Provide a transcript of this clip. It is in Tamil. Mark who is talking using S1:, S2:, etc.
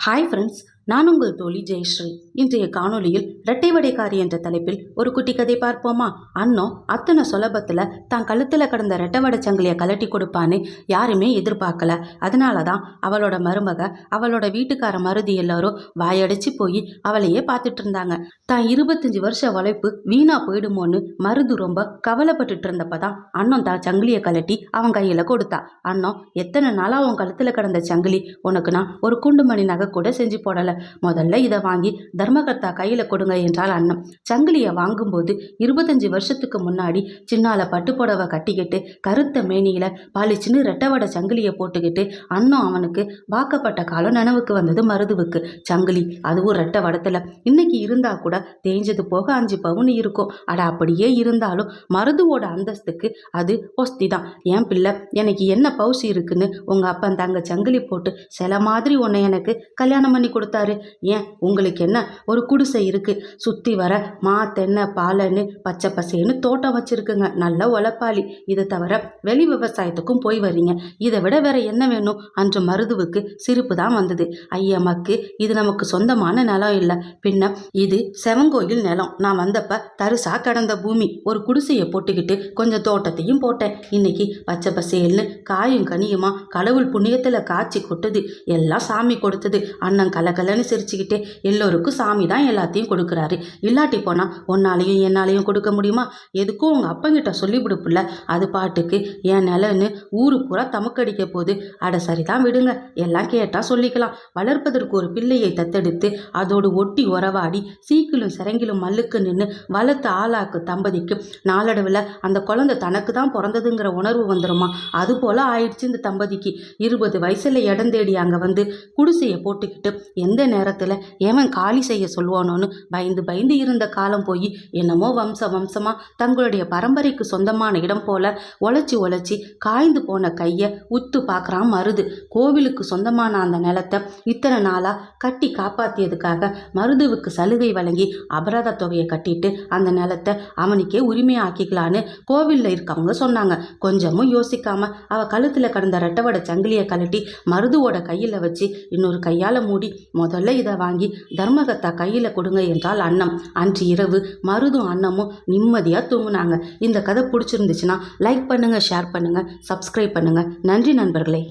S1: ஹாய் ஃப்ரெண்ட்ஸ் நான் உங்கள் தோழி ஜெயஸ்ரீ. இன்றைய காணொளியில் ரெட்டைவடைக்காரி என்ற தலைப்பில் ஒரு குட்டி கதை பார்ப்போமா? அண்ணோ அத்தனை சுலபத்தில் தான் கழுத்தில் கடந்த ரெட்டைவடை சங்கிலியை கலட்டி கொடுப்பான்னு யாருமே எதிர்பார்க்கல. அதனால தான் அவளோட மருமக அவளோட வீட்டுக்கார மருதி எல்லாரும் வாயடைச்சி போய் அவளையே பார்த்துட்டு இருந்தாங்க. தான் இருபத்தஞ்சி வருஷ உழைப்பு வீணா போயிடுமோன்னு மருது ரொம்ப கவலைப்பட்டுட்டு இருந்தப்ப தான் அண்ணன் தான் சங்கிலியை கலட்டி அவன் கையில் கொடுத்தா. அண்ணன் எத்தனை நாளாக அவன் கழுத்தில் கடந்த சங்கிலி? உனக்கு நான் ஒரு குண்டுமணி நகை கூட செஞ்சு போடலை. முதல்ல இதை வாங்கி தர்மகர்த்தா கையில் கொடுங்க என்றால் அண்ணன் சங்கிலியை வாங்கும்போது இருபத்தஞ்சி வருஷத்துக்கு முன்னாடி சின்னால பட்டு புடவை கட்டிக்கிட்டு கருத்த மேனியில் பாலிச்சின்னு ரெட்டவடை சங்கிலியை போட்டுக்கிட்டு அண்ணன் அவனுக்கு வாக்கப்பட்ட காலம் நினைவுக்கு வந்தது மருதுவுக்கு. சங்கிலி அதுவும் ரெட்டை வடத்தில் இன்னைக்கு இருந்தா கூட தேஞ்சது போக அஞ்சு பவுன் இருக்கும். அட அப்படியே இருந்தாலும் மருதுவோட அந்தஸ்துக்கு அது ஒஸ்தி தான். என் பிள்ளை எனக்கு என்ன பவுசி இருக்குன்னு உங்கள் அப்பன் தங்க சங்கிலி போட்டு சில மாதிரி உன்னை எனக்கு கல்யாணம் பண்ணி கொடுத்தாரு. ஏன்? உங்களுக்கு என்ன? ஒரு குடிசை இருக்கு. சுற்றி வர மா தென்னை பாலன்னு பச்சை பசேன்னு தோட்டம் வச்சிருக்குங்க. நல்ல உழப்பாளி. இதை தவிர வெளி விவசாயத்துக்கும் போய் வரீங்க இதை விட வேற என்ன வேணும்? அன்று மருதுவுக்கு சிரிப்பு தான் வந்தது. ஐயம்மாக்கு இது நமக்கு சொந்தமான நிலம் இல்லை. பின்ன இது செவங்கோயில் நிலம். நான் வந்தப்ப தரிசா கடந்த பூமி. ஒரு குடிசையை போட்டுக்கிட்டு கொஞ்சம் தோட்டத்தையும் போட்டேன். இன்னைக்கு பச்சை பசேல்னு காயும் கனியுமா கடவுள் புண்ணியத்தில் காய்ச்சி கொட்டுது. எல்லாம் சாமி கொடுத்தது. அண்ணன் கலகலன்னு சிரிச்சுக்கிட்டே எல்லோருக்கும் சாமி தான் எல்லாத்தையும் கொடுக்குறாரு. இல்லாட்டி போனால் உன்னாலையும் என்னாலையும் கொடுக்க முடியுமா? எதுக்கும் உங்கள் அப்பங்கிட்ட சொல்லிவிடுப்புல அது பாட்டுக்கு என் நிலன்னு ஊரு பூரா தமக்கடிக்க போகுது. அட சரிதான் விடுங்க. எல்லாம் கேட்டால் சொல்லிக்கலாம். வளர்ப்பதற்கு ஒரு பிள்ளையை தத்தெடுத்து அதோடு ஒட்டி உறவாடி சீக்கிலும் சிறங்கிலும் மல்லுக்கு நின்று வளர்த்த ஆளாக்கு தம்பதிக்கு நாளடைவில் அந்த குழந்தை தனக்கு தான் பிறந்ததுங்கிற உணர்வு வந்துருமா? அது போல் ஆயிடுச்சு இந்த தம்பதிக்கு. இருபது வயசில் இடம் தேடி அங்கே வந்து குடிசையை போட்டுக்கிட்டு எந்த நேரத்தில் ஏவன் காலி செய்ய சொல்லுவானோன்னு பயந்து பயந்து இருந்த காலம் போய் என்னமோ வம்ச வம்சமாக தங்களுடைய பரம்பரைக்கு சொந்தமான இடம் போல உழைச்சி உழைச்சி காய்ந்து போன கையை உத்து பார்க்குறான் மருது. கோவிலுக்கு சொந்தமான அந்த நிலத்தை இத்தனை நாளாக கட்டி காப்பாற்றியதுக்காக மருதுவுக்கு சலுகை வழங்கி அபராத தொகையை கட்டிட்டு அந்த நிலத்தை அவனுக்கே உரிமையாக்கிக்கலான்னு கோவிலில் இருக்கவங்க சொன்னாங்க. கொஞ்சமும் யோசிக்காம அவள் கழுத்தில் கடந்த ரெட்டவடை சங்கிலியை கழட்டி மருதுவோட கையில் வச்சு இன்னொரு கையால் மூடி முதல்ல இதை வாங்கி தர்மகத்தா கையில் கொடுங்க என்றால் அன்னம் அன்று இரவு மருதும் அன்னமும் நிம்மதியாக தூங்குனாங்க. இந்த கதை பிடிச்சிருந்துச்சுன்னா லைக் பண்ணுங்கள் ஷேர் பண்ணுங்கள் சப்ஸ்கிரைப் பண்ணுங்கள் நன்றி நண்பர்களே.